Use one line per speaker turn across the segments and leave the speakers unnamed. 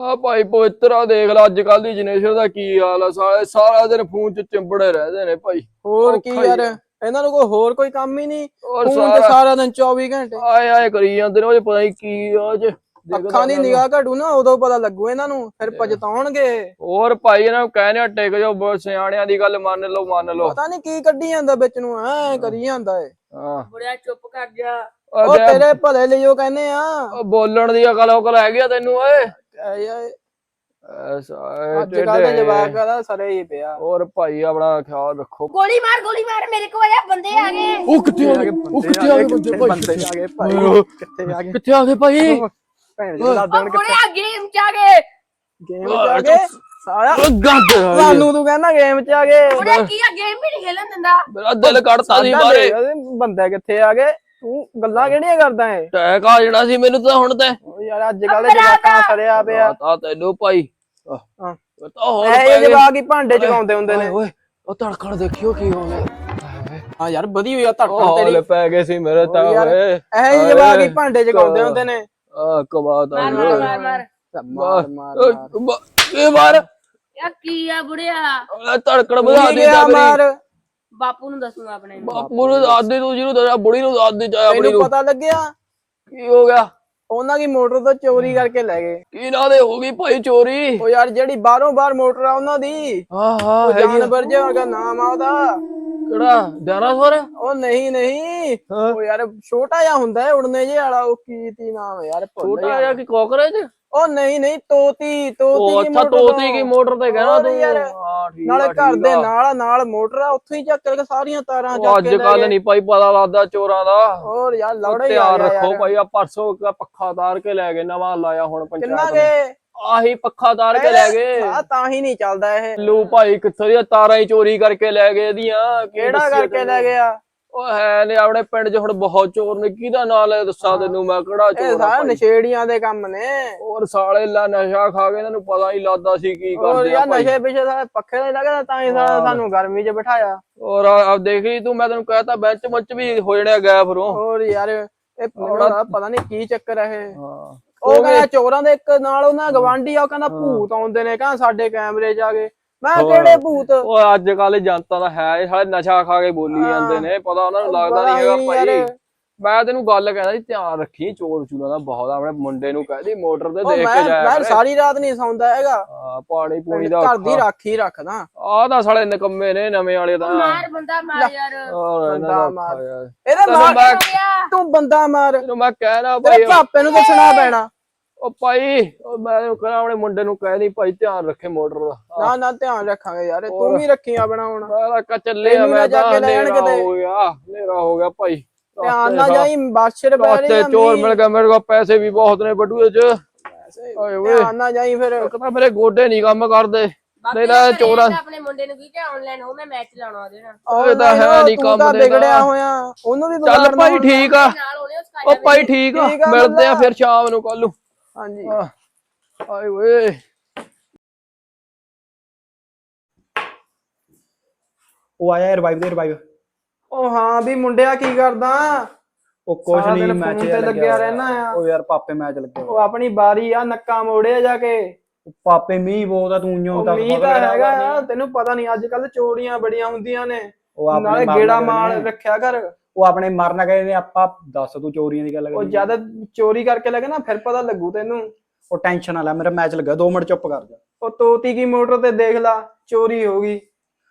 ਆ ਭਾਈ ਪਵਿੱਤਰਾ ਦੇਖ ਲੈ ਅੱਜ ਕੱਲ ਦੀ ਜਨਰੇਸ਼ਨ ਦਾ ਕੀ ਹਾਲ ਆ ਸਾਲੇ ਸਾਰਾ ਦਿਨ ਫੋਨ 'ਚ ਚਿੰਬੜੇ ਰਹਿੰਦੇ ਨੇ ਭਾਈ।
ਹੋਰ ਕੀ
ਔਖਾ ਹੀ
ਯਾਰ
ਆ।
ਇਹਨਾਂ ਨੂੰ ਕੋਈ ਹੋਰ ਕੋਈ ਕੰਮ ਹੀ ਨਹੀਂ ਫੋਨ ਤੇ
ਸਾਰਾ
ਸਾਰਾ ਦਿਨ 24 ਘੰਟੇ।
ਆਏ ਆਏ ਕਰੀ ਜਾਂਦੇ ਨੇ ਉਹ 'ਚ ਪਤਾ ਨਹੀਂ ਕੀ ਆ ਉਹ 'ਚ
ਅੱਖਾਂ ਦੀ ਨਿਗਾਹ ਘਟੂ ਨਾ ਉਦੋਂ ਪਤਾ ਲੱਗੂ ਇਹਨਾਂ ਨੂੰ ਫਿਰ ਪਛਤਾਉਣਗੇ।
ਹੋਰ ਭਾਈ ਇਹਨਾਂ ਨੂੰ ਕਹਿੰਦੇ ਆ ਟਿਕ ਜਾਓ ਬਹੁਤ ਸਿਆਣਿਆਂ ਦੀ ਗੱਲ ਮੰਨ ਲਓ ਮੰਨ ਲਓ।
ਪਤਾ ਨਹੀਂ ਕੀ ਕੱਢੀ ਜਾਂਦਾ ਵਿੱਚ ਨੂੰ ਐ ਕਰੀ ਜਾਂਦਾ ਏ।
ਹਾਂ।
ਬੁੜਿਆ ਚੁੱਪ ਕਰ ਜਾ।
ਉਹ
ਉਹ
ਤੇ-
ਤੇਰੇ ਭਲੇ ਲਈ ਉਹ ਕਹਿੰਦੇ ਆ।
ਉਹ ਬੋਲਣ ਦੀ ਅਕਲ ਉਕਲ ਹੈਗੀ ਆ ਤੈਨੂੰ ਓਏ।
ਐ ਯਾਰ,
ਐਸਾ
ਅੱਜ ਕੱਲ ਦੇ ਜਵਾਕ ਦਾ ਸਰੇ ਹੀ ਪਿਆ।
ਹੋਰ ਭਾਈ ਆਪਣਾ ਖਿਆਲ ਰੱਖੋ।
ਗੋਲੀ ਮਾਰ ਗੋਲੀ ਮਾਰ ਮੇਰੇ ਕੋਲ ਆ ਬੰਦੇ ਆ ਗਏ।
ਉਹ ਕਿੱਥੇ ਆ ਗਏ? ਉਹ ਕਿੱਥੇ ਆ ਗਏ ਬੰਦੇ ਭਾਈ?
ਬੰਦੇ ਆ ਗਏ ਭਾਈ?
ਓਏ,
ਕਿੱਥੇ ਆ ਗਏ?
ਕਿੱਥੇ ਆ ਗਏ ਭਾਈ?
ਭੈਣ ਜੀ ਲਾ
ਉਹ
ਦੇਣ
ਬੁੜਿਆ ਗੇਮ ਚ ਆ ਗਏ।
ਗੇਮ ਚ ਆ ਗਏ? ਸਾਰਾ
ਉਹ ਗੰਦ
ਸਾਨੂੰ ਤੂੰ ਕਹਿੰਦਾ ਗੇਮ ਚ ਆ ਗਏ।
ਬੁੜਿਆ ਕੀ ਆ ਗੇਮ ਵੀ ਨਹੀਂ ਖੇਲਣ ਦਿੰਦਾ।
ਮੇਰਾ ਦਿਲ ਕੱਢਤਾ ਸੀ
ਸਾਡਾ
ਬਾਰੇ
ਦੇਖ, ਉਹਦੇ ਬੰਦੇ ਕਿੱਥੇ ਆ ਗਏ? ਤੂੰ ਗੱਲਾਂ ਕਿਹੜੀਆਂ ਕਰਦਾ ਏ
ਟੈਕ ਆ ਜਾਣਾ ਸੀ ਮੈਨੂੰ ਤਾਂ ਹੁਣ ਤੇ।
ਯਾਰ ਅੱਜ ਕੱਲ ਦੇ ਜਵਾਕਾਂ ਦਾ ਸਰਿਆ ਪਿਆ।
ਤਾਂ ਤੈਨੂੰ ਭਾਈ।
ਹਾਂ।
ਇਹ ਤਾਂ ਹੋਰ ਪੈ
ਇਹ
ਗਏ।
ਜਵਾਕ ਹੀ ਭਾਂਡੇ ਚਕਾਉਂਦੇ ਹੁੰਦੇ ਨੇ।
ਓਏ, ਉਹ ਧੜਕਣ ਦੇਖਿਓ ਕੀ ਹੋ ਗਿਆ।
ਹਾਂ ਯਾਰ ਵਧੀ ਹੋਈ ਆ ਧੜਕਣ ਤੇਰੀ
ਹੌਲੇ ਪੈ ਗਏ ਸੀ ਮੇਰੇ ਤਾਂ
ਯਾਰ,
ਓਏ।
ਇਹ ਜਿਹੇ ਜਵਾਕ ਹੀ ਭਾਂਡੇ ਚਕਾਉਂਦੇ ਹੁੰਦੇ ਨੇ।
ਆ ਕਮਾਦ ਆ
ਮਾਰ ਮਾਰ ਮਾਰ ਮਾਰ।
ਮਾਰ ਮਾਰ ਮਾਰ।
ਇਹ ਮਾਰ।
ਯਾ ਕੀ ਆ ਬੁੜਿਆ?
ਧੜਕਣ ਵਧਾ ਦੀ
ਗਿਆ ਮਾਰ।
ਬਾਪੂ ਨੂੰ ਦੱਸੂਗਾ ਆਪਣੇ ਨੂੰ।
ਬਾਪੂ ਨੂੰ ਆਦੀ ਤੂੰ ਜਿਹਨੂੰ ਦੱਸਿਆ ਬੁੜੀ ਨੂੰ ਆਦੀ ਜਾ ਆਪਣੀ
ਤੈਨੂੰ
ਨੂੰ।
ਪਤਾ ਲੱਗਿਆ?
ਕੀ ਹੋ ਗਿਆ?
ਉਹਨਾਂ ਦੀ ਮੋਟਰ ਤੋਂ ਚੋਰੀ ਕਰਕੇ ਲੈ ਗਏ।
ਕੀ ਨਾ ਦੇ ਹੋ ਗਈ ਭਾਈ ਚੋਰੀ?
ਉਹ ਯਾਰ ਜਿਹੜੀ ਬਾਹਰੋਂ ਬਾਹਰ ਮੋਟਰ ਆ ਉਹਨਾਂ ਦੀ।
ਹਾਂ ਹਾਂ
ਉਹ
ਹੈਗੀ ਆ।
ਜਾਨਵਰ ਜਿਹਾ ਵਰਗਾ ਨਾਮ ਆ ਉਹਦਾ।
ਕਿਹੜਾ? ਡਾਇਨਾਸੌਰ?
ਉਹ ਨਹੀਂ ਨਹੀਂ।
ਹਾਂ।
ਉਹ ਯਾਰ ਛੋਟਾ ਜਿਹਾ ਹੁੰਦਾ ਹੈ ਉੜਨੇ ਜਿਹਾ ਵਾਲਾ ਉਹ ਕੀ ਤੀ ਨਾਮ ਹੈ ਯਾਰ ਭੁੱਲ
ਛੋਟਾ
ਗਿਆ।
ਜਿਹਾ ਕਿ ਕੋਕਰੇਜ
ਉਹ ਨਹੀਂ ਨਹੀਂ ਤੋਤੀ
ਉਹ
ਤੋਤੀ
ਅੱਛਾ ਤੋਤੀ ਕੀ ਮੋਟਰ ਤੇ ਕਹਿਣਾ
ਹੋਰ
ਤੂੰ
ਯਾਰ,
ਹਾਂ ਠੀਕ
ਨਾਲੇ
ਆ,
ਘਰ ਦੇ
ਆ।
ਨਾਲ ਨਾਲ ਮੋਟਰ ਆ ਉੱਥੋਂ ਹੀ ਚੱਕ ਕੇ ਸਾਰੀਆਂ ਤਾਰਾਂ ਚੱਕ
ਅੱਜ
ਕੇ ਲੈ
ਕੱਲ
ਗਏ।
ਨਹੀਂ ਭਾਈ ਪਤਾ ਲੱਗਦਾ ਚੋਰਾਂ ਦਾ
ਹੋਰ ਯਾਰ ਲੌੜਾ ਹੀ ਆ ਗਿਆ
ਰੱਖੋ
ਯਾਰ।
ਭਾਈ ਆ ਪਰਸੋਂ ਦਾ ਪੱਖਾ ਤਾਰ ਕੇ ਲੈ ਗਏ ਨਵਾਂ ਲਾਇਆ ਹੁਣ
ਕਿੰਨਾ
ਪੰਚਾਇਤ ਨੇ
ਗਏ
ਆਹੀ ਪੱਖਾ ਤਾਰ ਕੇ ਲੈ ਗਏ
ਆ ਤਾਂ ਹੀ ਨਹੀਂ ਚੱਲਦਾ ਇਹ
ਲੂ ਭਾਈ ਕਿੱਥੋਂ ਦੀਆਂ ਤਾਰਾਂ ਹੀ ਚੋਰੀ ਕਰਕੇ ਲੈ ਗਏ ਇਹਦੀਆਂ ਕੀ
ਕਿਹੜਾ ਕਰਕੇ ਲੈ? ਗਿਆ
ਉਹ ਹੈ ਨੇ ਆਪਣੇ ਪਿੰਡ 'ਚ ਹੁਣ ਬਹੁਤ ਚੋਰ ਨੇ ਕਿਹਦਾ ਨਾਂ ਲੈ ਦੱਸਾਂ ਤੈਨੂੰ ਮੈਂ ਕਿਹੜਾ
ਇਹ
ਚੋਰ ਆ
ਸਾਰਾ? ਨਸ਼ੇੜੀਆਂ ਦੇ ਕੰਮ ਨੇ।
ਹੋਰ ਸਾਲੇ ਲਾ ਨਸ਼ਾ ਖਾ ਕੇ ਇਹਨਾਂ ਨੂੰ ਪਤਾ ਹੀ ਲੱਗਦਾ ਸੀ ਕੀ ਕਰਦੇ ਆ
ਯਾਰ
ਭਾਈ।
ਨਸ਼ੇ ਪਿੱਛੇ ਸਾਰਾ ਪੱਖੇ ਨਹੀਂ ਲੱਗਦਾ ਤਾਂ ਹੀ ਸਾਰਾ। ਸਾਨੂੰ ਗਰਮੀ 'ਚ ਬਿਠਾਇਆ।
ਔਰ ਆ ਦੇਖ ਲਈ ਤੂੰ ਮੈਂ ਤੈਨੂੰ ਕਹਿਤਾ ਬੈਂਚ ਮੁੱਚ ਵੀ ਹੋ ਜਾਣੇ ਗਏ ਫਿਰੋਂ
ਹੋਰ ਯਾਰ ਇਹ ਮੈਨੂੰ ਨਾ ਪਤਾ ਨਹੀਂ ਕੀ ਚੱਕਰ ਹੈ ਇਹ।
ਹਾਂ।
ਉਹ ਕਹਿੰਦਾ ਚੋਰਾਂ ਦੇ ਇੱਕ ਨਾਲ ਉਹਨਾਂ ਗਵਾਂਢੀ ਆ ਉਹ ਕਹਿੰਦਾ ਭੂਤ ਆਉਂਦੇ ਨੇ ਕਹਿੰਦਾ ਸਾਡੇ ਕੈਮਰੇ 'ਚ ਆ ਗਏ। ਮੈਂ। ਕਿਹੜੇ ਭੂਤ?
ਉਹ ਅੱਜ ਕੱਲ ਜਨਤਾ ਦਾ ਹੈ ਇਹ ਸਾਲੇ ਨਸ਼ਾ ਖਾ ਕੇ ਬੋਲੀ ਜਾਂਦੇ ਨੇ ਪਤਾ ਉਹਨਾਂ ਨੂੰ ਲੱਗਦਾ ਨਹੀਂ ਹੈਗਾ ਭਾਈ। ਮੈਂ ਤੈਨੂੰ ਗੱਲ ਕਹਿੰਦਾ ਸੀ ਧਿਆਨ ਰੱਖੀ ਚੋਰ ਚੂਰਾਂ ਦਾ ਬਹੁਤ ਆਪਣੇ ਮੁੰਡੇ ਨੂੰ ਕਹਿ ਦੀ ਮੋਟਰ ਤੇ ਦੇਖ ਕੇ ਜਾਇਆ
ਮੈਂ। ਸਾਰੀ ਰਾਤ ਨਹੀਂ ਸੌਂਦਾ ਹੈਗਾ।
ਹਾਂ ਪਾਣੀ ਪੂਣੀ ਦਾ
ਘਰ ਦੀ ਰਾਖੀ ਰੱਖਦਾ।
ਆਹ ਤਾਂ ਸਾਲੇ ਨਿਕੰਮੇ ਨੇ ਨਵੇਂ ਵਾਲੇ ਤਾਂ।
ਮਾਰ ਬੰਦਾ ਮਾਰ ਯਾਰ।
ਦਾ
ਬੰਦਾ
ਯਾਰ।
ਇਹਦੇ ਮਾਰ ਤੂੰ ਬੰਦਾ ਮਾਰ।
ਤੈਨੂੰ ਮੈਂ ਕਹਿਣਾ ਭਾਈ
ਪਾਪੇ ਨੂੰ ਦੱਸਣਾ ਪੈਣਾ।
ਉਹ ਭਾਈ ਉਹ ਮੈਂ ਕਹਿਣਾ ਆਪਣੇ ਮੁੰਡੇ ਨੂੰ ਕਹਿ ਨਹੀਂ ਭਾਈ ਧਿਆਨ ਰੱਖੇ ਮੋਟਰ ਦਾ।
ਨਾ ਨਾ ਧਿਆਨ ਰੱਖਾਂਗੇ ਯਾਰ ਤੂੰ ਵੀ ਰੱਖੀ ਆਪਣਾ ਹੁਣ।
ਮੈਂ ਤਾਂ ਚੱਲੇ ਆ
ਨਾ
ਮੈਂ
ਜਾ ਕੇ ਲੈ ਜਾਣ
ਹਨੇਰਾ
ਕਿਤੇ।
ਹੋ ਗਿਆ ਹਨੇਰਾ ਹੋ ਗਿਆ ਭਾਈ।
ਧਿਆਨ ਨਾਲ ਜਾਈ ਬਾਸ਼ਰ ਪੈ ਰਹੀ
ਤੇ
ਆ
ਚੋਰ। ਮਿਲ ਗਿਆ ਮੇਰੇ ਕੋਲ ਪੈਸੇ ਵੀ ਬਹੁਤ ਨੇ ਬਟੂਏ 'ਚ। ਓਏ ਓਏ।
ਧਿਆਨ ਨਾਲ ਜਾਈ ਫਿਰ।
ਇੱਕ ਤਾਂ ਮੇਰੇ ਗੋਡੇ ਨਹੀਂ ਕੰਮ ਕਰਦੇ। ਨਹੀਂ ਤਾਂ ਚੋਰਾਂ
ਆਪਣੇ ਮੁੰਡੇ ਨੂੰ ਕੀ ਕਿ ਆਨਲਾਈਨ ਹੋ ਮੈਂ ਮੈਚ ਲਾਉਣਾ ਉਹਦੇ ਨਾਲ।
ਉਹ ਤਾਂ ਹੈ ਨਹੀਂ ਕੰਮ ਦੇ
ਵਿਗੜਿਆ ਹੋਇਆ। ਉਹਨੂੰ ਵੀ
ਚੱਲ ਭਾਈ। ਠੀਕ ਆ। ਉਹ ਭਾਈ ਠੀਕ ਆ। ਮਿਲਦੇ ਆ। ਫਿਰ ਸ਼ਾਮ ਨੂੰ ਕੱਲ ਨੂੰ।
ਹਾਂਜੀ।
ਆਏ ਓਏ।
ਉਹ ਆਇਆ ਰਿਵਾਈਵ ਦੇ ਰਿਵਾਈਵ
ਉਹ ਹਾਂ ਵੀ ਮੁੰਡਿਆ ਕੀ ਕਰਦਾ?
ਉਹ ਕੁਛ
ਸਾਰਾ
ਨਹੀਂ
ਦਿਨ
ਮੈਚ
phone ਤੇ ਲੱਗਿਆ ਰਹਿਣਾ ਆ।
ਉਹ ਯਾਰ ਪਾਪੇ ਮੈਚ ਲੱਗਿਆ
ਉਹ ਆਪਣੀ ਬਾਰੀ ਆ ਨੱਕਾ ਮੋੜਿਆ ਜਾ ਕੇ।
ਉਹ ਪਾਪੇ ਮੀਂਹ ਬਹੁਤ ਆ ਤੂੰ
ਉਹ ਮੀਂਹ
ਖਬਰ
ਤਾਂ ਹੈਗਾ। ਆ। ਤੈਨੂੰ ਪਤਾ ਨਹੀਂ ਅੱਜ ਕੱਲ ਚੋਰੀਆਂ ਬੜੀਆਂ ਹੁੰਦੀਆਂ ਨੇ।
ਉਹ ਆਪਣੇ
ਨਾਲੇ ਗੇੜਾ ਮਾਲ। ਰੱਖਿਆ ਕਰ
ਉਹ ਆਪਣੇ ਮਰਨਾ ਗਏ ਨੇ ਆਪਾਂ ਦੱਸ ਤੂੰ ਚੋਰੀਆਂ ਦੀ ਗੱਲ
ਉਹ
ਕਰੀ
ਜ਼ਿਆਦਾ ਚੋਰੀ ਕਰਕੇ ਲੱਗੇ ਨਾ ਫਿਰ ਪਤਾ ਲੱਗੂ ਤੈਨੂੰ।
ਉਹ ਟੈਨਸ਼ਨ ਨਾ ਲੈ ਮੇਰਾ ਮੈਚ ਲੱਗਾ 2 ਮਿੰਟ ਚੁੱਪ ਕਰ ਜਾ।
ਉਹ ਤੋਤੀ ਕੀ ਮੋਟਰ ਤੇ ਦੇਖ ਲਾ ਚੋਰੀ ਹੋ ਗਈ।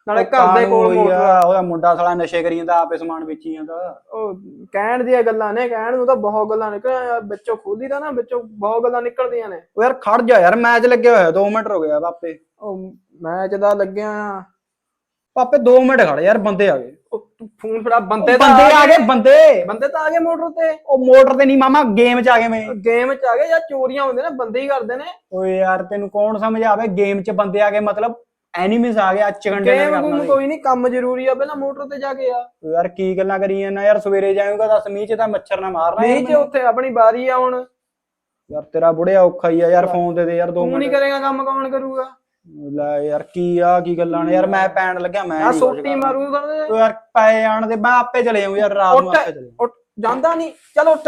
ਨਾਲੇ
ਉਹ
ਘਰ ਦੇ ਕੋਲ ਮੋਟਰ।
ਉਹਦਾ ਮੁੰਡਾ ਸਾਲਾ ਨਸ਼ੇ ਕਰੀ ਜਾਂਦਾ ਆਪੇ ਸਮਾਨ ਵੇਚੀ ਜਾਂਦਾ।
ਉਹ ਕਹਿਣ ਦੀਆਂ ਗੱਲਾਂ ਨੇ ਕਹਿਣ ਨੂੰ ਤਾਂ ਬਹੁਤ ਗੱਲਾਂ ਨਿਕਲ ਵਿੱਚੋਂ ਖੋਲੀ ਦਾ ਨਾ ਵਿੱਚੋਂ ਬਹੁਤ ਗੱਲਾਂ ਨਿਕਲਦੀਆਂ ਨੇ।
ਉਹ ਯਾਰ ਖੜ ਜਾ ਯਾਰ ਮੈਚ ਲੱਗਿਆ ਹੋਇਆ 2 ਮਿੰਟ ਹੋ ਗਿਆ ਪਾਪੇ
ਉਹ ਮੈਚ ਦਾ ਲੱਗਿਆ।
ਪਾਪੇ 2 ਮਿੰਟ ਖੜ ਯਾਰ ਬੰਦੇ ਆ ਗਏ।
ਉਹ ਤੂੰ ਫੋਨ ਫੜਾ ਬੰਦੇ ਤਾਂ
ਬੰਦੇ ਆ ਗਏ। ਬੰਦੇ।
ਬੰਦੇ ਤਾਂ ਆ ਗਏ ਮੋਟਰ ਤੇ।
ਉਹ ਮੋਟਰ ਤੇ ਨਹੀਂ ਮਾਮਾ ਗੇਮ ਚ ਆ ਗਏ ਮੈਂ।
ਗੇਮ ਚ ਆ ਗਏ ਜਾਂ ਚੋਰੀਆਂ ਹੁੰਦੀਆਂ ਨੇ ਬੰਦੇ ਹੀ ਕਰਦੇ ਨੇ।
ਓਏ ਯਾਰ ਤੈਨੂੰ ਕੌਣ ਸਮਝਾਵੇ? ਗੇਮ 'ਚ ਬੰਦੇ ਆ ਗਏ ਮਤਲਬ ਐਨੀਮੀਜ਼ ਆ ਗਏ ਅੱਚ ਘੰਟੇ
ਗੇਮ
ਕਰਨ
ਗੂਮ ਕੋਈ ਨਹੀਂ ਕੰਮ ਜ਼ਰੂਰੀ ਆ ਪਹਿਲਾਂ ਮੋਟਰ ਤੇ ਜਾ ਕੇ ਆ।
ਯਾਰ ਕੀ ਗੱਲਾਂ ਕਰੀ ਜਾਂਦਾ ਯਾਰ ਸਵੇਰੇ ਜਾਊਂਗਾ ਦੱਸ ਮੀਂਹ 'ਚ ਤਾਂ ਮੱਛਰ ਨਾ ਮਾਰਨਾ ਯਾਰ
ਜੇ
ਮੈਨੂੰ।
ਉੱਥੇ ਆਪਣੀ ਬਾਰੀ ਆ ਹੁਣ।
ਯਾਰ ਤੇਰਾ ਬੁੜਿਆ ਔਖਾ ਹੀ ਆ। ਯਾਰ ਫੋਨ ਤੇ ਦੇ ਯਾਰ 2
ਤੂੰ ਨਹੀਂ
ਮਿੰਟ।
ਕਰੇਗਾ ਕੰਮ ਕੌਣ ਕਰੂਗਾ?
ਲੈ ਯਾਰ ਕੀ ਆ ਕੀ ਗੱਲਾਂ ਨੇ? ਯਾਰ ਮੈਂ ਪੈਣ ਲੱਗਿਆ ਮੈਂ
ਆ ਸੋਟੀ। ਮਾਰੂ
ਓਏ ਯਾਰ ਪਏ ਆਣ ਦੇ ਮੈਂ ਆਪੇ ਚਲੇ ਜਾਊਂ ਯਾਰ ਰਾਤ ਨੂੰ ਆਪੇ ਚਲੇ
ਉੱਠ ਜਾਂਦਾ ਨਹੀਂ ਚਲ ਉੱਠ।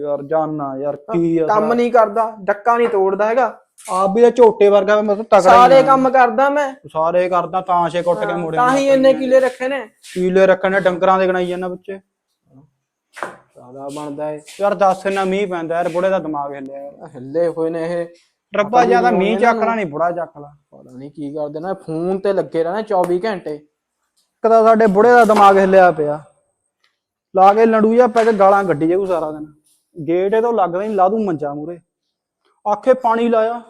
ਯਾਰ ਜਾਨਾ ਯਾਰ ਕੀ ਆ
ਕੰਮ ਨਹੀਂ ਕਰਦਾ ਡੱਕਾ ਨਹੀਂ ਤੋੜਦਾ ਹੈਗਾ।
ਆਪ ਵੀ ਤਾਂ ਝੋਟੇ ਵਰਗਾ ਮਤਲਬ ਤਕੜਾ
ਸਾਰੇ। ਕੰਮ ਕਰਦਾ ਮੈਂ।
ਸਾਰੇ ਕਰਦਾ ਤਾਂ ਛੇ ਕੁੱਟ ਕੇ ਮੋੜੇ
ਤਾਂ ਹੀ ਇੰਨੇ ਕਿਲੇ ਰੱਖੇ ਨੇ।
ਕੀਲੇ ਰੱਖਣੇ ਡੰਗਰਾਂ ਦੇ ਗਣਾਈ ਜਾਂਦਾ ਬੱਚੇ।
ਜ਼ਿਆਦਾ ਬਣਦਾ ਏ
ਯਾਰ ਦੱਸ ਨਾ ਮੀਂਹ ਪੈਂਦਾ ਯਾਰ ਬੁੜੇ ਦਾ ਦਿਮਾਗ ਹਿੱਲਿਆ।
ਹਿੱਲੇ ਹੋਏ ਨੇ ਇਹ।
ਰੱਬਾ ਜ਼ਿਆਦਾ ਮੀਂਹ ਚੱਕਣਾ ਨਹੀਂ ਬੁੜਾ ਚੱਕ ਲਾ।
ਪਤਾ ਨਹੀਂ ਕੀ ਕਰਦੇ ਨੇ ਫੋਨ ਤੇ ਲੱਗੇ ਰਹਿਣਾ 24 ਘੰਟੇ।
ਇੱਕ ਤਾਂ ਸਾਡੇ ਬੁੜੇ ਦਾ ਦਿਮਾਗ ਹਿੱਲਿਆ ਪਿਆ। ਲਾ ਕੇ ਲੰਡੂ ਜਾ ਪੈ ਕੇ ਗਾਲਾਂ ਗੱਡੀ ਜਾਊ ਸਾਰਾ ਦਿਨ। ਗੇਟ ਇਹ ਤੋਂ ਲੱਗਦਾ ਨਹੀਂ ਲਾ ਦੂੰ ਮੰਜਾ ਮੂਰੇ ਆਖੇ ਪਾਣੀ ਲਾਇਆ।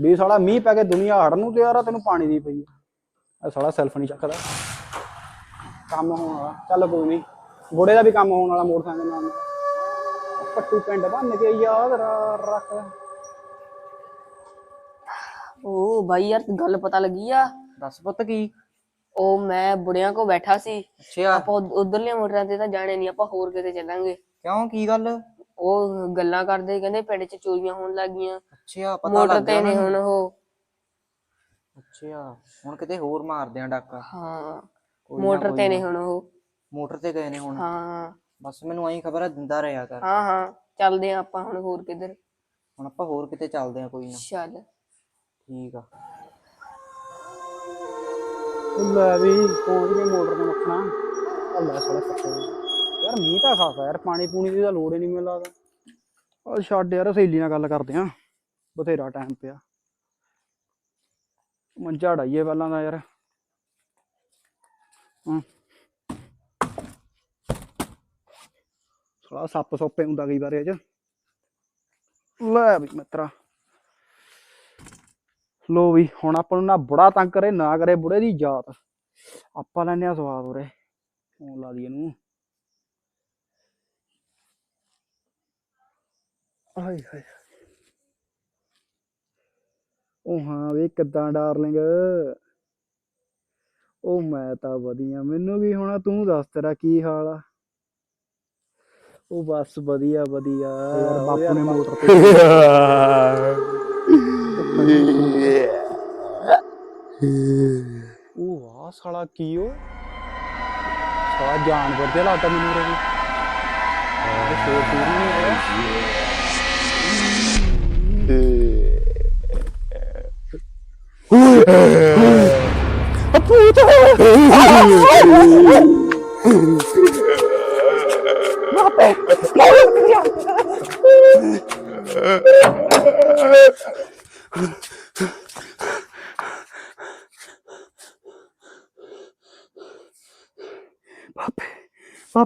ਵੀ ਸਾਲਾ ਮੀਂਹ ਪੈ ਕੇ ਦੁਨੀਆ ਹੜਨ ਨੂੰ ਤਿਆਰ ਆ ਤੈਨੂੰ ਪਾਣੀ ਦੀ ਪਈ ਆ। ਸਾਲਾ ਸੈਲਫ ਨਹੀਂ ਚੱਕਦਾ। ਕੰਮ ਹੋਣ ਵਾਲਾ। ਚੱਲ ਕੋਈ ਨਹੀਂ ਬੁੜੇ ਦਾ ਵੀ ਕੰਮ ਹੋਣ ਵਾਲਾ ਮੋਟਰਸਾਈਕਲ ਨਾਲ। ਪੱਟੂ ਪਿੰਡ ਬੰਨ ਕੇ ਯਾਦ ਰੱਖ।
ਉਹ ਭਾਈ ਯਾਰ ਗੱਲ ਪਤਾ ਲੱਗੀ ਆ।
ਦੱਸ ਪੁੱਤ ਕੀ?
ਉਹ ਮੈਂ ਬੁੜਿਆਂ ਕੋ ਬੈਠਾ ਸੀ।
ਅੱਛਾ।
ਆਪਾਂ ਉਧ- ਉਧਰਲੇ ਮੋਟਰਾਂ ਤੇ ਤਾਂ ਜਾਣੇ ਨਹੀਂ ਆਪਾਂ ਹੋਰ ਕਿਤੇ ਚੱਲਾਂਗੇ।
ਕਿਉਂ? ਕੀ ਗੱਲ?
ਉਹ ਗੱਲਾਂ ਕਰਦੇ ਕਹਿੰਦੇ ਪਿੰਡ 'ਚ ਚੋਰੀਆਂ ਹੋਣ ਲੱਗੀਆਂ
ਅੱਛਾ ਪਤਾ
ਮੋਟਰ
ਲੱਗ
ਤੇ
ਗਿਆ
ਨੇ
ਉਹਨਾਂ
ਹੁਣ ਉਹ।
ਅੱਛਾ ਹੁਣ ਕਿਤੇ ਹੋਰ ਮਾਰਦੇ ਆ ਡਾਕਾ।
ਹਾਂ
ਕੋਈ ਨਾ,
ਮੋਟਰ
ਕੋਈ
ਤੇ ਨੇ
ਨਾ।
ਹੁਣ ਉਹ।
ਮੋਟਰ ਤੇ ਗਏ ਨੇ ਹੁਣ।
ਹਾਂ।
ਬਸ ਮੈਨੂੰ ਆਈ ਖਬਰ ਆ ਦਿੰਦਾ ਰਿਹਾ ਕਰ।
ਹਾਂ ਹਾਂ ਚੱਲਦੇ ਆ ਆਪਾਂ ਹੁਣ ਹੋਰ ਕਿੱਧਰ।
ਹੁਣ ਆਪਾਂ ਹੋਰ ਕਿਤੇ ਚੱਲਦੇ ਆ ਕੋਈ ਨਾ।
ਚੱਲ।
ਠੀਕ ਆ।
ਲੈ ਵੀ ਪਹੁੰਚ ਗਏ ਮੋਟਰ ਤੇ ਮੱਖਣਾ ਅੱਲਾ ਸਾਲਾ ਪੱਕੇ ਯਾਰ ਮੀਂਹ ਤਾਂ ਖਾਸਾ ਯਾਰ, ਪਾਣੀ ਪੂਣੀ ਦੀ ਤਾਂ ਲੋੜ ਹੀ ਨਹੀਂ ਮੈਨੂੰ ਲੱਗਦਾ। ਉਹ ਛੱਡ ਯਾਰ, ਸਹੇਲੀ ਨਾਲ ਗੱਲ ਕਰਦੇ ਆ। ਬਥੇਰਾ ਟਾਈਮ ਪਿਆ। ਮੰਜਾ ਢਾਈਏ ਪਹਿਲਾਂ ਦਾ ਯਾਰ। ਹਾਂ। ਸਾਲਾ ਸੱਪ ਸੋਪੇ ਹੁੰਦਾ ਕਈ ਵਾਰ ਇਹ ਚ। ਲੈ ਵੀ ਮਿੱਤਰਾ। ਲੋ ਵੀ ਹੁਣ ਆਪਾਂ ਨੂੰ ਨਾ ਬੁੜਾ ਤੰਗ ਕਰੇ ਨਾ ਕਰੇ ਬੁੜੇ ਦੀ ਜਾਤ। ਆਪਾਂ ਲੈਨੇ ਆ ਸਵਾਦ ਉਰੇ। ਫੋਨ ਲਾ ਦੀ ਇਹਨੂੰ। ਆਏ ਹਾਏ। ਉਹ ਹਾਂ ਵੇ ਕਿੱਦਾਂ ਡਾਰਲਿੰਗ। ਉਹ ਮੈਂ ਤਾਂ ਵਧੀਆ। ਮੈਨੂੰ ਵੀ ਹੁਣ ਤੂੰ ਦੱਸ ਤੇਰਾ ਕੀ ਹਾਲ ਆ? ਉਹ ਬਸ ਵਧੀਆ ਵਧੀਆ। ਯਾਰ ਬਾਪੂ ਨੇ ਮੋਟਰ ਤੇ ਉਹ ਆ ਸਾਲਾ ਕੀ ਉਹ ਸਾਲਾ ਜਾਨਵਰ ਦੇ ਲੱਗਦਾ ਮੈਨੂੰ ਰੇ ਇਹ ਸ਼ੋਰ ਸ਼ੂਰ ਨਹੀਂ ਹੈ ਪਾਪੇ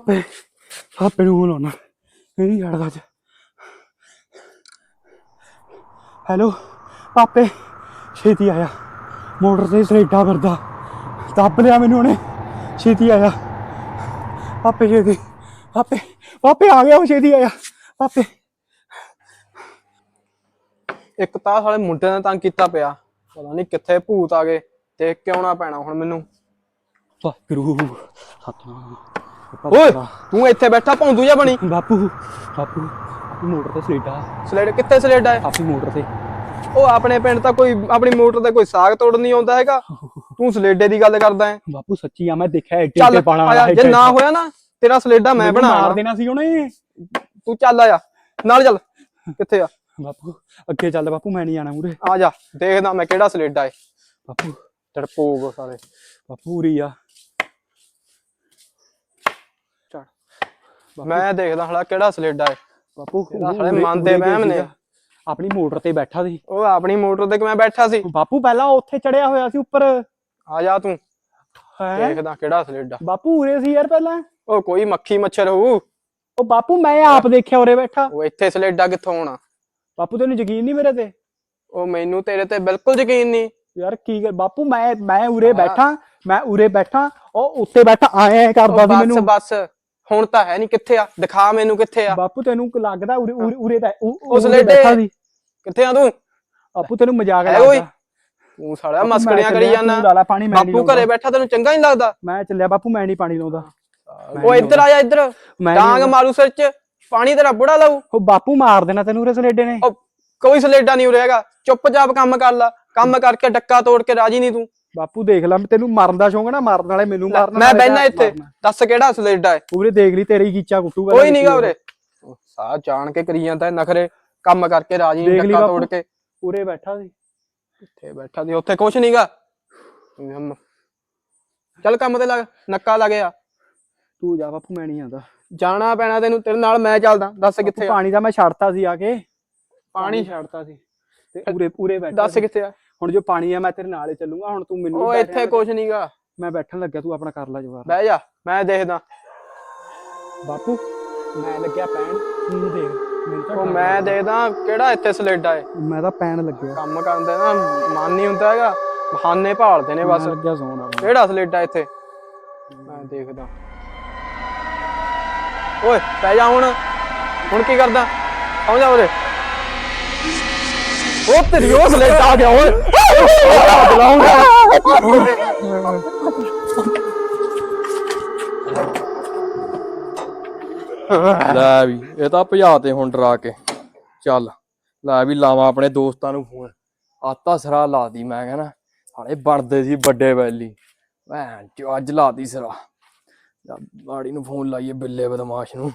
ਪਾਪੇ ਪਾਪੇ ਨੂੰ ਬੁਲਾਉਣਾ ਇਹ ਨਹੀਂ ਛੱਡਦਾ ਅੱਜ। ਹੈਲੋ ਪਾਪੇ ਛੇਤੀ ਆਇਆ। ਮੋਟਰ ਤੇ ਸਲੇਡਾ ਫਿਰਦਾ। ਦੱਬ ਲਿਆ ਮੈਨੂੰ ਉਹਨੇ। ਛੇਤੀ ਆਇਆ। ਪਾਪੇ ਛੇਤੀ ਪਾਪੇ ਪਾਪੇ ਆ ਗਿਆ ਉਹ ਛੇਤੀ ਆਇਆ। ਪਾਪੇ
ਇੱਕ ਤਾਂ ਸਾਲੇ ਮੁੰਡੇ ਨੇ ਤੰਗ ਕੀਤਾ ਪਿਆ। ਪਤਾ ਨਹੀਂ ਕਿੱਥੇ ਭੂਤ ਆ ਗਏ। ਦੇਖ ਕੇ ਆਉਣਾ ਪੈਣਾ ਹੁਣ ਮੈਨੂੰ।
ਵਾਹਿਗੁਰੂ ਸਤਨਾਮ।
ਓਏ ਤੂੰ ਇੱਥੇ ਬੈਠਾ ਭੌਂਦੂ ਜਾ ਬਣੀ।
ਬਾਪੂ ਬਾਪੂ ਮੋਟਰ ਤੇ ਸਲੇਡਾ
ਸਲੇਡ ਕਿੱਥੇ ਸਲੇਡਾ ਹੈ?
ਆਪਣੀ ਮੋਟਰ ਤੇ।
ਉਹ ਆਪਣੇ ਪਿੰਡ ਤਾਂ ਕੋਈ ਆਪਣੀ ਮੋਟਰ ਤੇ ਕੋਈ ਸਾਗ ਤੋੜਨ ਨਹੀਂ ਆਉਂਦਾ ਹੈਗਾ। ਤੂੰ ਸਲੇਡੇ ਦੀ ਗੱਲ ਕਰਦਾ ਹੈ।
ਬਾਪੂ ਸੱਚੀ ਆ ਮੈਂ ਦੇਖਿਆ ਏਡੇ
ਚੱਲ
ਏਡੇ ਪਾਣਾ
ਆਇਆ, ਜੇ ਨਾ ਹੋਇਆ ਨਾ ਤੇਰਾ ਸਲੇਡਾ ਮੈਂ ਬਣਾ
ਮਾਰ ਦੇਣਾ ਸੀ ਉਹਨੇ।
ਤੂੰ ਚੱਲ ਆਇਆ ਨਾਲ ਚੱਲ। ਕਿੱਥੇ ਆ?
ਬਾਪੂ ਅੱਗੇ ਚੱਲ ਬਾਪੂ ਮੈਂ ਨਹੀਂ ਆਣਾ ਮੂਰੇ
ਆ ਜਾ ਦੇਖਦਾ ਮੈਂ ਕਿਹੜਾ ਸਲੇਡਾ ਹੈ।
ਬਾਪੂ।
ਤੜਪੋਗ ਸਾਰੇ।
ਬਾਪੂ ਉਰੀ ਆ।
ਮੈਂ ਦੇਖਦਾ ਹਲਾ ਕਿਹੜਾ ਸਲੇਡਾ ਹੈ
ਬਾਪੂ
ਇਹਦਾ ਮਨ
ਉਰੇ
ਵਹਿਮ ਨੇ।
ਆਪਣੀ ਮੋਟਰ ਤੇ ਬੈਠਾ ਸੀ।
ਉਹ ਆਪਣੀ ਮੋਟਰ ਤੇ ਕਿਵੇਂ ਬੈਠਾ ਸੀ?
ਬਾਪੂ ਪਹਿਲਾਂ ਉੱਥੇ ਚੜਿਆ ਹੋਇਆ ਸੀ ਉੱਪਰ।
ਆ ਜਾ ਤੂੰ। ਦੇਖਦਾ ਕਿਹੜਾ ਸਲੇਡਾ।
ਬਾਪੂ ਉਰੇ ਸੀ ਯਾਰ ਪਹਿਲਾਂ।
ਉਹ ਕੋਈ ਮੱਖੀ ਮੱਛਰ ਹੋਊ।
ਉਹ ਬਾਪੂ ਮੈਂ ਆਪ ਦੇਖਿਆ ਉਰੇ ਬੈਠਾ।
ਉਹ ਇੱਥੇ ਸਲੇਡਾ ਕਿੱਥੋਂ ਹੋਣਾ?
ਬਾਪੂ ਤੈਨੂੰ ਯਕੀਨ ਨਹੀਂ ਮੇਰੇ ਤੇ?
ਉਹ ਮੈਨੂੰ ਤੇਰੇ ਤੇ ਬਿਲਕੁਲ ਯਕੀਨ ਨਹੀਂ।
ਯਾਰ ਕੀ ਕਰ ਬਾਪੂ ਮੈਂ ਮੈਂ ਉਰੇ ਬੈਠਾ ਮੈਂ ਉਰੇ ਬੈਠਾ ਉਹ ਉੱਤੇ ਬੈਠਾ ਆਏ ਕਰਦਾ ਸੀ
ਬਸ
ਮੈਨੂੰ
ਬਸ। ਹੁਣ ਤਾਂ ਹੈ ਨਹੀਂ ਕਿੱਥੇ ਆ? ਦਿਖਾ ਮੈਨੂੰ ਕਿੱਥੇ ਆ?
ਬਾਪੂ ਤੈਨੂੰ ਕੀ ਲੱਗਦਾ ਉਰੇ ਉਰੇ ਉਰੇ ਤਾਂ
ਉਸ
ਸੀ।
ਕਿੱਥੇ ਆ ਤੂੰ?
ਬਾਪੂ ਤੈਨੂੰ ਮਜ਼ਾਕ
ਹੈ ਓਏ
ਲੱਗਦਾ।
ਤੂੰ ਸਾਲਿਆ
ਬਾਪੂ, ਮੈਂ
ਮਸਕਰੀਆਂ ਕਰੀ
ਚੱਲਿਆ,
ਜਾਂਦਾ।
ਤੂੰ ਲਾ ਲਾ ਪਾਣੀ ਮੈਂ ਨਹੀਂ
ਬਾਪੂ ਘਰੇ ਬੈਠਾ ਤੈਨੂੰ ਚੰਗਾ ਨਹੀਂ ਲੱਗਦਾ?
ਮੈਂ ਚੱਲਿਆ ਬਾਪੂ ਮੈਂ ਨਹੀਂ ਪਾਣੀ ਲਾਉਂਦਾ।
ਉਹ ਇੱਧਰ ਆ ਜਾ ਇੱਧਰ।
ਮੈਂ
ਡਾਂਗ
ਨਹੀਂ
ਮਾਰੂ ਸਿਰ ਚ। ਪਾਣੀ ਤੇਰਾ ਬੁੜਾ ਲਾਊ।
ਉਹ ਬਾਪੂ ਮਾਰ ਦੇਣਾ ਤੈਨੂੰ ਉਰੇ ਸਲੇਡੇ ਨੇ।
ਉਹ ਕੋਈ ਸਲੇਡਾ ਨਹੀਂ ਉਰੇਗਾ ਚੁੱਪਚਾਪ ਕੰਮ ਕਰ ਲੈ। ਕੰਮ ਕਰਕੇ ਡੱਕਾ ਤੋੜ ਕੇ ਰਾਜੀ ਨਹੀਂ ਤੂੰ।
ਬਾਪੂ ਦੇਖ ਲੈ ਤੈਨੂੰ ਮਾਰਨ ਦਾ ਸ਼ੌਂਕ ਨਾ ਮਾਰਨ ਵਾਲੇ ਮੈਨੂੰ ਮਾਰਨ
ਮੈਂ ਬੈਠਾ ਇੱਥੇ। ਦੱਸ ਕਿਹੜਾ ਸਲੇਡਾ ਹੈ?
ਉਰੇ ਦੇਖ ਲਈ ਤੇਰੀ ਕੀਚਾ ਕੁੱਟੂ
ਕੋਈ ਨਹੀਂਗਾ ਉਰੇ। ਸਾਹ ਜਾਣ ਕੇ ਕਰੀ ਜਾਂਦਾ ਨਖਰੇ ਕੰਮ ਕਰਕੇ ਰਾਜੀ
ਬਾਪੂ।
ਤੋੜ ਕੇ।
ਉਰੇ ਬੈਠਾ ਸੀ।
ਕਿੱਥੇ ਬੈਠਾ ਸੀ ਉੱਥੇ ਕੁਛ ਨਹੀਂਗਾ ਚੱਲ ਕੰਮ ਤੇ ਲੱਗ ਨੱਕਾ ਲੱਗਿਆ
ਤੂੰ ਜਾ ਬਾਪੂ ਮੈਂ ਨਹੀਂ ਆਂਦਾ
ਜਾਣਾ ਪੈਣਾ ਤੈਨੂੰ ਤੇਰੇ ਨਾਲ ਮੈਂ ਚੱਲਦਾ ਦੱਸ ਕਿੱਥੇ
ਪਾਣੀ ਦਾ ਮੈਂ ਛੱਡਤਾ ਸੀ ਆ ਕੇ।
ਪਾਣੀ
ਛੱਡਤਾ ਸੀ। ਤੇ ਉਰੇ ਉਰੇ ਬੈਠਾ
ਦੱਸ। ਕਿੱਥੇ ਆ?
ਹੁਣ ਜੋ ਪਾਣੀ ਆ ਮੈਂ ਤੇਰੇ ਨਾਲ ਹੀ ਚੱਲੂਗਾ। ਹੁਣ ਤੂੰ ਮੈਨੂੰ
ਉਹ ਇੱਥੇ ਕੁਛ ਨਹੀਂਗਾ
ਮੈਂ ਬੈਠਣ ਲੱਗਿਆ ਤੂੰ ਆਪਣਾ ਕਰ ਲੈ ਜਵਾਰ
ਬਹਿ ਜਾ ਮੈਂ ਦੇਖਦਾ।
ਬਾਪੂ ਮੈਂ ਲੱਗਿਆ ਪੈਣ ਤੂੰ ਦੇਖ। ਮੈਨੂੰ ਤਾਂ
ਉਹ ਮੈਂ। ਦੇਖਦਾ ਕਿਹੜਾ ਇੱਥੇ ਸਲੇਡਾ ਏ?
ਮੈਂ ਤਾਂ ਪੈਣ ਲੱਗਿਆ।
ਕੰਮ ਕਰਦੇ ਨਾ ਮਨ ਨਹੀਂ ਹੁੰਦਾ ਹੈਗਾ। ਬਹਾਨੇ ਭਾਲਦੇ ਨੇ ਬਸ।
ਲੱਗਿਆ ਸੌਣਾ
ਕਿਹੜਾ ਸਲੇਡਾ ਇੱਥੇ? ਮੈਂ ਦੇਖਦਾ। ਓਏ ਪੈ ਜਾ ਹੁਣ। ਹੁਣ ਕੀ ਕਰਦਾ? ਆਉਂ ਜਾ ਉਹਦੇ। ਉਹ ਤੇਰੀ ਉਹ ਸਲੇਡਾ ਆ ਗਿਆ ਓਏ
ਲੈ ਵੀ, ਇਹ ਤਾਂ ਭਜਾ ਤੇ ਹੁਣ ਡਰਾ ਕੇ। ਚੱਲ, ਲੈ ਵੀ ਲਾਵਾਂ ਆਪਣੇ ਦੋਸਤਾਂ ਨੂੰ ਫੋਨ। ਆਤਾ ਸਰਾ ਲਾਦੀ ਮੈਂ ਕਹਿੰਦਾ, ਹਾਲੇ ਬਣਦੇ ਸੀ ਵੱਡੇ ਵੈਲੀ ਭੈਣ ਚੋ, ਅੱਜ ਲਾਦੀ ਸਰਾ। ਲੈ ਬਾੜੀ ਨੂੰ ਫੋਨ ਲਾਈਏ ਬਿੱਲੇ ਬਦਮਾਸ਼ ਨੂੰ।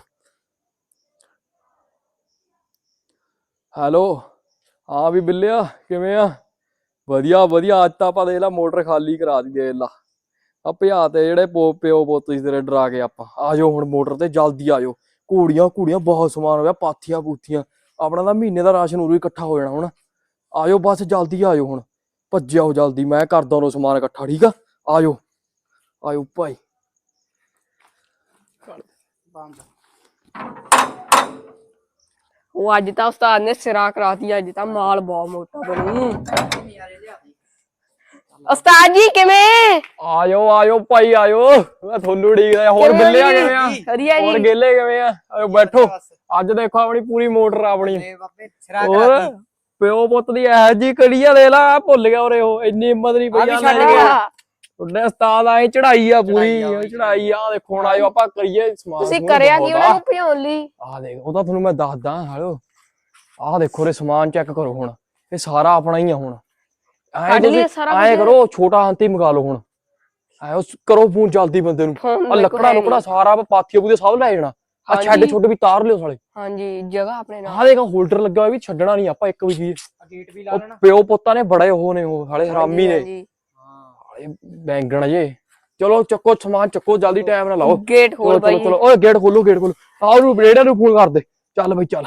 ਹੈਲੋ? ਹਾਂ ਵੀ ਬਿੱਲਿਆ, ਕਿਵੇਂ ਆ? ਵਧੀਆ ਵਧੀਆ, ਅੱਜ ਤਾਂ ਆਪਾਂ ਦੇਖ ਲਾ ਮੋਟਰ ਖਾਲੀ ਕਰਾ ਦੀ ਦੇਖ ਲਾ। ਆ ਭਜਾ ਤੇ ਜਿਹੜੇ ਪਿਓ ਪੁੱਤ ਸੀ ਤੇਰੇ ਡਰਾ ਕੇ ਆਪਾਂ। ਆ ਹੁਣ ਮੋਟਰ ਤੇ, ਜਲਦੀ ਆ ਜਾਓ। ਘੋੜੀਆਂ ਬਹੁਤ ਸਮਾਨ ਹੋ ਗਿਆ, ਪਾਥੀਆਂ, ਪੂਥੀਆਂ। ਆਪਣਾ ਤਾਂ ਮਹੀਨੇ ਦਾ ਰਾਸ਼ਨ ਉਰੋਂ ਇਕੱਠਾ ਹੋ ਜਾਣਾ ਹੁਣ। ਆ ਬਸ, ਜਲਦੀ ਆ ਜਾਓ ਹੁਣ। ਭੱਜਿਓ ਜਲਦੀ, ਮੈਂ ਕਰਦਾ ਉਹ ਸਮਾਨ ਇਕੱਠਾ, ਠੀਕ ਆ? ਆ ਜਾਓ। ਆ ਜਾਓ
ਉਹ ਅੱਜ ਤਾਂ ਉਸਤਾਦ ਨੇ ਸਿਰਾ ਕਰਾਤੀ ਅੱਜ ਤਾਂ ਮਾਲ ਬਹੁਤ ਮੋਟਾ ਬਣੂ। ਉਸਤਾਦ ਜੀ ਕਿਵੇਂ?
ਆ ਜਾਓ ਆ ਜਾਓ ਭਾਈ ਆ ਜਾਓ ਮੈਂ ਤੁਹਾਨੂੰ ਉਡੀਕਦਾ ਹੋਰ
ਕਿਵੇਂ
ਬਿੱਲਿਆ
ਜੀ?
ਕਿਵੇਂ ਆ?
ਵਧੀਆ
ਹੋਰ
ਜੀ
ਗੇਲੇ ਕਿਵੇਂ ਆ? ਆ ਜਾਓ ਬੈਠੋ ਅੱਜ ਦੇਖੋ ਆਪਣੀ ਪੂਰੀ ਮੋਟਰ ਆ ਆਪਣੀ। ਹੋਰ? ਪਿਓ ਪੁੱਤ ਦੀ ਇਹ ਜੀ ਕੜੀ ਆ ਦੇ ਲਾ ਭੁੱਲ ਗਿਆ ਉਰੇ ਉਹ। ਇੰਨੀ ਹਿੰਮਤ ਨਹੀਂ ਪਈ ਆ ਉੱਡੇ ਉਸਤਾਦ ਆਏ ਚੜਾਈ ਆ ਪੂਰੀ ਚੜਾਈ ਆ ਦੇਖੋ ਹੁਣ ਆਇਓ ਆਪਾਂ ਕਰੀਏ ਸਮਾਨ
ਤੁਸੀਂ ਕਰਿਆ ਕੀ ਉਹਨਾਂ
ਆ।
ਨੂੰ ਭਜਾਉਣ ਲਈ?
ਆਹ ਦੇਖ ਉਹ ਤਾਂ ਤੁਹਾਨੂੰ ਮੈਂ ਦੱਸਦਾ ਹਾਲੋ। ਆਹ ਦੇਖੋ ਰੇ ਸਮਾਨ ਚੈੱਕ ਕਰੋ ਹੁਣ ਇਹ ਸਾਰਾ ਆਪਣਾ ਹੀ ਆ ਹੁਣ।
ਕੁਝ?
ਕਰੋ ਛੋਟਾ ਹਾਂਤੀ ਮੰਗਾ ਲਓ ਹੁਣ। ਉਸ ਕਰੋ ਫੋਨ ਜਲਦੀ ਬੰਦੇ ਨੂੰ। ਆ ਲੱਕੜਾ ਲੁਕੜਾ। ਸਾਰਾ ਪਾਥੀਆਂ ਪੂਥੀਆਂ ਸਭ ਲੈ ਜਾਣਾ। ਆ ਛੱਡ। ਛੁੱਟ ਵੀ ਤਾਰ ਲਿਓ ਸਾਲੇ।
ਹਾਂਜੀ ਜਗ੍ਹਾ ਆਪਣੇ ਨਾਲ।
ਆਹ ਦੇਖ ਹੋਲਡਰ ਲੱਗਾ ਹੋਇਆ ਵੀ ਛੱਡਣਾ ਨਹੀਂ ਆਪਾਂ ਇੱਕ ਵੀ ਚੀਜ਼
ਗੇਟ ਵੀ
ਉਹ ਪਿਓ ਪੁੱਤਾਂ ਨੇ ਬੜੇ ਉਹ ਨੇ ਉਹ ਸਾਲੇ ਹਰਾਮੀ ਨੇ। ਬੈਂਗਣ ਜੇ। ਚਲੋ ਚੱਕੋ ਸਮਾਨ ਚੱਕੋ ਜਲਦੀ ਟਾਈਮ ਨਾਲ ਲਾਓ
ਗੇਟ ਖੋਲ ਬਾਈ।
ਚਲੋ। ਓਏ ਗੇਟ ਖੋਲੋ ਗੇਟ ਖੋਲੋ। ਆਹ ਉਹਨੂੰ ਬਲੇਡਰ ਨੂੰ ਫੋਨ ਕਰ ਦੇ ਚੱਲ ਬਈ ਚੱਲ।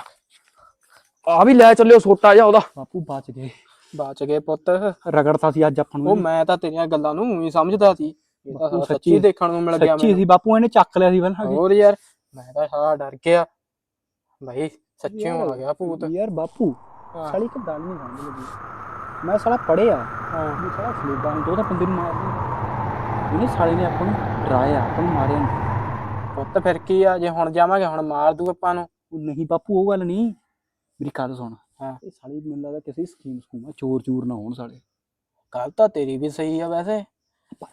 ਆ ਵੀ ਲੈ ਚੱਲਿਓ ਛੋਟਾ ਜਿਹਾ ਉਹਦਾ।
ਬਾਪੂ ਬਚ ਗਏ।
ਬਚ ਗਏ ਪੁੱਤ।
ਰਗੜਤਾ ਸੀ ਅੱਜ ਆਪਾਂ ਨੂੰ।
ਉਹ ਮੈਂ ਤਾਂ ਤੇਰੀਆਂ ਗੱਲਾਂ ਨੂੰ ਹੀ ਸਮਝਦਾ ਸੀ। ਇਹ ਤਾਂ
ਬਾਪੂ
ਸੱਚੀ ਦੇਖਣ ਨੂੰ ਮਿਲ ਗਿਆ
ਸੱਚੀ ਸੀ ਬਾਪੂ ਇਹਨੇ ਚੱਕ ਲਿਆ ਸੀ ਪਹਿਲਾਂ
ਹੋਰ ਯਾਰ ਮੈਂ ਤਾਂ ਸਾਰਾ ਡਰ ਗਿਆ। ਭਾਈ ਸੱਚੀ ਹੋ ਗਿਆ ਭੂਤ।
ਯਾਰ ਬਾਪੂ। ਸਾਲੀ ਇੱਕ ਗੱਲ ਨਹੀਂ ਸਮਝ ਲੱਗੀ। ਮੈਂ ਸਾਲਾ ਪੜਿਆ
ਹਾਂ।
ਵੀ ਸਾਲਾ ਸਲੇਬਾ ਨੂੰ ਉਹਦਾ ਬੰਦੇ ਨੂੰ ਮਾਰ ਦਿੰਦਾ ਇਹਨੇ ਸਾਲੇ ਨੇ ਆਪਾਂ ਨੂੰ ਡਰਾਇਆ ਆਪਾਂ ਨੂੰ ਮਾਰਿਆ ਨਹੀਂ।
ਪੁੱਤ ਫਿਰ ਕੀ ਆ ਜੇ ਹੁਣ ਜਾਵਾਂਗੇ ਹੁਣ ਮਾਰ ਦੂ ਆਪਾਂ ਨੂੰ।
ਉਹ ਨਹੀਂ ਬਾਪੂ ਉਹ ਗੱਲ ਨਹੀਂ। ਮੇਰੀ ਗੱਲ ਸੁਣ।
ਹਾਂ।
ਇਹ ਸਾਲੀ ਮੈਨੂੰ ਲੱਗਦਾ ਕਿਸੇ ਸਕੀਮ ਸਕੂਮ ਆ ਚੋਰ ਚੂਰ ਨਾ ਹੋਣ ਸਾਲੇ।
ਗੱਲ ਤਾਂ ਤੇਰੀ ਵੀ ਸਹੀ ਆ ਵੈਸੇ।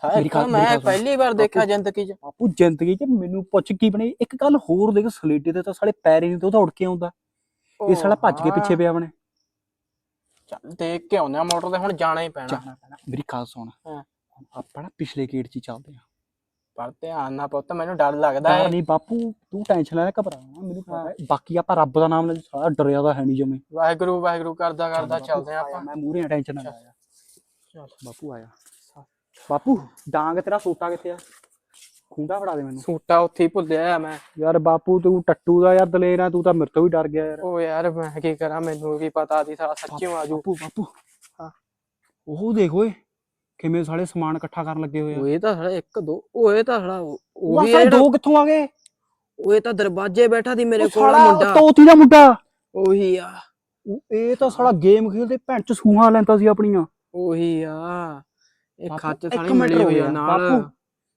ਹਾਂ
ਮੇਰੀ ਗੱਲ- ਮੇਰੀ
ਮੈਂ
ਗੱਲ ਸੁਣ।
ਪਹਿਲੀ ਵਾਰ ਦੇਖਿਆ ਜ਼ਿੰਦਗੀ 'ਚ।
ਬਾਪੂ ਜ਼ਿੰਦਗੀ 'ਚ ਮੈਨੂੰ ਪੁੱਛ ਕੀ ਬਣੇ। ਇੱਕ ਗੱਲ ਹੋਰ ਦੇਖ ਸਲੇਡੇ ਤੇ ਤਾਂ ਸਾਲੇ ਪੈਰ ਹੀ ਨਹੀਂ ਤੇ ਉਹ ਤਾਂ ਉੜ ਕੇ ਆਉਂਦਾ। ਇਹ ਸਾਲਾ ਭੱਜ ਕੇ ਪਿੱਛੇ ਪਿਆ ਆਪਣੇ।
ਚੱਲ ਦੇਖ ਕੇ ਆਉਂਦੇ ਆ ਮੋਟਰ ਤੇ ਹੁਣ ਜਾਣਾ ਹੀ ਪੈਣਾ
ਜਾਣਾ ਪੈਣਾ ਮੇਰੀ ਗੱਲ ਸੁਣ।
ਹਾਂ।
ਆਪਾਂ ਨਾ ਪਿਛਲੇ ਗੇਟ 'ਚ ਹੀ ਚੱਲਦੇ ਆ
ਪਰ ਧਿਆਨ ਨਾਲ ਪੁੱਤ ਮੈਨੂੰ ਡਰ ਲੱਗਦਾ ਹੈ।
ਨਹੀਂ ਬਾਪੂ ਤੂੰ ਟੈਨਸ਼ਨ ਲੈ ਘਬਰਾ ਨਾ। ਮੈਨੂੰ ਪਤਾ ਹੈ। ਬਾਕੀ ਆਪਾਂ ਰੱਬ ਦਾ ਨਾਮ ਲੈ ਸਾਲਾ ਡਰਿਆ ਦਾ ਹੈ ਨਹੀਂ ਜਮੇ।
ਵਾਹਿਗੁਰੂ ਵਾਹਿਗੁਰੂ ਕਰਦਾ ਕਰਦਾ ਚੱਲਦੇ ਆ ਆਪਾਂ।
ਮੈਂ ਮੂਹਰੇ ਟੈਨਸ਼ਨ ਨਾ ਲੈ।
ਚੱਲ।
ਬਾਪੂ ਆਇਆ। ਬਾਪੂ ਡਾਂਗ ਤੇਰਾ ਸੋਟਾ ਕਿੱਥੇ ਆ? ਖੁੰਡਾ ਫੜਾ ਦੇ ਮੈਨੂੰ।
ਸੂਟਾ ਉੱਥੇ ਹੀ ਭੁੱਲਿਆ ਆ ਮੈਂ।
ਯਾਰ ਬਾਪੂ ਤੂੰ ਟੱਟੂ ਦਾ ਯਾਰ ਦਲੇਰ ਆ ਤੂੰ ਤਾਂ ਮੇਰੇ ਤੋਂ ਵੀ ਡਰ ਗਿਆ ਯਾਰ।
ਉਹ ਯਾਰ ਮੈਂ ਕੀ ਕਰਾਂ ਮੈਨੂੰ ਕੀ ਪਤਾ ਸੀ ਸਾਲਾ ਸੱਚੀ ਆਜੂ
ਬਾਪੂ ਬਾਪੂ।
ਹਾਂ।
ਉਹ ਦੇਖ ਓਏ ਕਿਵੇਂ ਸਾਲੇ ਸਮਾਨ ਇਕੱਠਾ ਕਰਨ ਲੱਗੇ ਹੋਏ ਆ।
ਉਹ ਇਹ ਤਾਂ ਸਾਲਾ ਇੱਕ ਦੋ ਉਹ ਇਹ ਤਾਂ ਸਾਲਾ ਉਹ ਵੀ
ਸਾਲੇ ਦੋ ਕਿੱਥੋਂ ਆ ਗਏ?
ਉਹ ਇਹ ਤਾਂ ਦਰਵਾਜ਼ੇ ਬੈਠਾ ਸੀ ਮੇਰੇ ਕੋਲ ਮੁੰਡਾ।
ਤੋਤੀ ਦਾ ਮੁੰਡਾ।
ਉਹੀ ਆ।
ਇਹ ਤਾਂ ਸਾਲਾ ਗੇਮ ਖੇਲਦੇ ਭੈਣ ਚ ਸੂਹਾਂ ਲੈਂਦਾ ਸੀ ਆਪਣੀਆਂ।
ਉਹੀ ਆ। ਇਹ ਖੱਚ ਸਾਲੀ ਮਿਲੀ ਹੋਈ ਆ ਨਾਲ।
ਬਾਪੂ।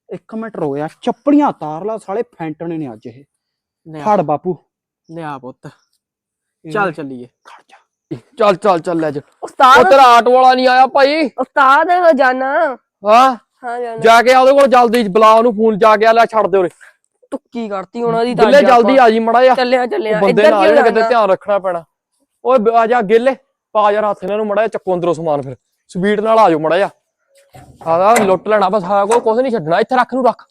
ਇੱਕ ਮਿੰਟ ਰੋਇਆ ਚੱਪੜੀਆਂ ਤਾਰ ਲਾ ਸਾਲੇ ਫੈਂਟਣੇ ਨੇ ਅੱਜ ਇਹ।
ਲਿਆ
ਫੜ ਬਾਪੂ।
ਲਿਆ ਪੁੱਤ। ਚੱਲ ਚੱਲੀਏ।
ਖੜ ਜਾ।
ਚੱਲ ਚੱਲ ਚੱਲ ਲੈ ਜਾ। ਉਹ
ਉਸਤਾਦ
ਤੇਰਾ ਆਟੋ ਵਾਲਾ ਨਹੀਂ ਆਇਆ ਭਾਈ?
ਉਸਤਾਦ
ਹਾਂ?
ਹਾਂ ਜਾਨਾ।
ਜਾ ਕੇ ਉਹਦੇ ਕੋਲ ਜਲਦੀ ਬੁਲਾ ਉਹਨੂੰ ਫੋਨ ਜਾ ਕੇ ਆ ਲੈ ਛੱਡ ਦੇ ਉਰੇ।
ਟੁੱਕੀ ਕਰਤੀ ਉਹਨਾਂ ਦੀ ਤਾਂ
ਗਿੱਲੇ
ਅੱਜ
ਜਲਦੀ
ਆਪਾਂ।
ਆ ਜੀ ਮੜਾ ਜਾ
ਚੱਲਿਆ ਚੱਲਿਆ।
ਬੰਦੇ
ਇੱਧਰ
ਨਾਲ
ਕਿਉਂ
ਜਿਹੜੇ ਕਿਤੇ
ਜਾਣਾ
ਧਿਆਨ ਰੱਖਣਾ ਪੈਣਾ। ਓਏ ਬ- ਆ ਜਾ ਗਿੱਲੇ। ਪਾ ਯਾਰ ਹੱਥ ਇਹਨਾਂ ਨੂੰ ਮੜਾ ਜਾ ਚੱਕੋ ਅੰਦਰੋਂ ਸਮਾਨ ਫਿਰ। ਸਪੀਡ ਨਾਲ ਆ ਜਾਓ ਮੜਾ ਜਾ ਆਦਾ ਲੁੱਟ ਲੈਣਾ ਬਸ ਸਾਰਾ ਕੋਈ ਕੁਝ ਨਹੀਂ ਛੱਡਣਾ ਇੱਥੇ ਰੱਖ ਨੂੰ ਰੱਖ।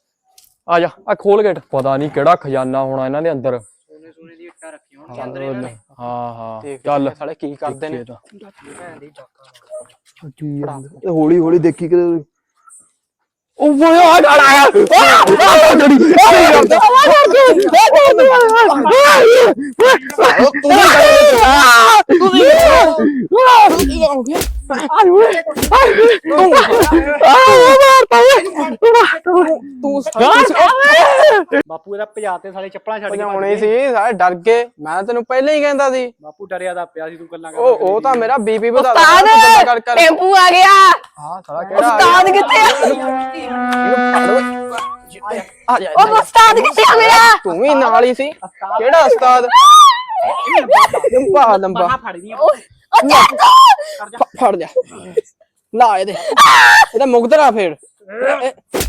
ਆ ਜਾ ਆ ਖੋਲ ਗੇਟ ਪਤਾ ਨਹੀਂ ਕਿਹੜਾ ਖਜ਼ਾਨਾ ਹੋਣਾ ਇਹਨਾਂ ਦੇ ਅੰਦਰ।
ਪੱਕਾ ਰੱਖੀ ਹੁਣ
ਹਾਂ
ਚੰਦਰੇ ਨਾਲ
ਹਾਂ ਹਾਂ ਚੱਲ।
ਸਾਲੇ ਕੀ ਕਰਦੇ ਨੇ।
ਭੈਣ ਦੀ ਡਾਕਾ
ਹੌਲੀ ਹੌਲੀ ਦੇਖੀ ਕਿ
ਉਹ ਬੋਇਆ ਆ ਗਾਲ ਆਇਆ ਆ ਜੜੀ
ਬਾਪੂ ਇਹਦਾ ਭਜਾ ਤੇ ਸਾਲੇ ਚੱਪਲਾਂ ਛੱਡ
ਭਜਾਉਣੇ ਸੀ ਸਾਰੇ ਡਰ ਗਏ। ਮੈਂ ਤੈਨੂੰ ਪਹਿਲਾਂ ਹੀ ਕਹਿੰਦਾ ਸੀ।
ਬਾਪੂ ਡਰਿਆ ਦਾ ਪਿਆ ਸੀ ਤੂੰ ਗੱਲਾਂ
ਉਹ ਉਹ ਤਾਂ ਮੇਰਾ ਬੀਪੀ ਵਧਾ
ਉਸਤਾਦ
ਦਿੰਦਾ ਕਰ ਕਰ।
ਟੈਂਪੂ ਆ ਗਿਆ।
ਹਾਂ ਸਾਲਾ ਕਿਹੜਾ ਆ
ਉਸਤਾਦ ਕਿੱਥੇ ਆ?
ਆ ਜਾ
ਉਹ ਉਸਤਾਦ ਕਿੱਥੇ ਆ ਮੇਰਾ?
ਤੂੰ ਵੀ ਨਾਲ ਹੀ ਸੀ। ਕਿਹੜਾ ਉਸਤਾਦ? ਲੰਬਾ ਲੰਬਾ।
ਉਹ ਚੱਕ
ਫ- ਫੜ ਜਾ। ਲਾ ਇਹਦੇ। ਇਹਦਾ ਮੁਗਦਰਾ ਫੇਰ।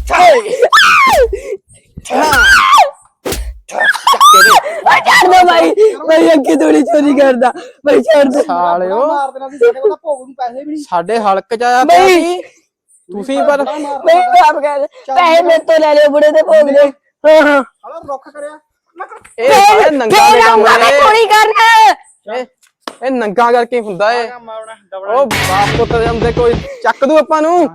ਛੱਡ ਦੋ। ਭਾਈ ਭਾਈ ਅੱਗੇ ਥੋੜੀ ਚੋਰੀ ਕਰਦਾ। ਭਾਈ ਛੱਡ ਦੇ।
ਸਾਲਿਓ।
ਮਾਰ ਦੇਣਾ ਸੀ ਸਾਡੇ ਕੋਲ ਭੋਗ ਨੂੰ ਪੈਸੇ ਵੀ ਨਹੀਂ।
ਸਾਡੇ ਹਲਕ ਚ ਆਇਆ ਪਿਆ ਸੀ। ਤੁਸੀਂ ਪਰ
ਭਾਈ ਆਪ ਕਰ। ਪੈਸੇ ਮੇਰੇ ਤੋਂ ਲੈ ਲਿਓ ਬੁੜੇ ਦੇ ਭੋਗ ਦੇ। ਹਾਂ। ਹਾਂ
ਸਾਲਾ ਰੁੱਖ ਕਰਿਆ।
ਇਹ ਸਾਰੇ ਨੰਗਾ ਦੇ ਕੰਮ
ਮੈਂ
ਨੇ
ਚੋਰੀ ਕਰਨਾ।
ਇਹ ਇਹ ਨੰਗਾ ਕਰਕੇ ਹੁੰਦਾ ਏ।
ਕੰਮ ਆਉਣਾ
ਉਹ ਬਾਪ ਪੁੱਤ ਦੇ ਹੁੰਦੇ ਕੋਈ ਚੱਕ ਦੂ ਆਪਾਂ ਨੂੰ।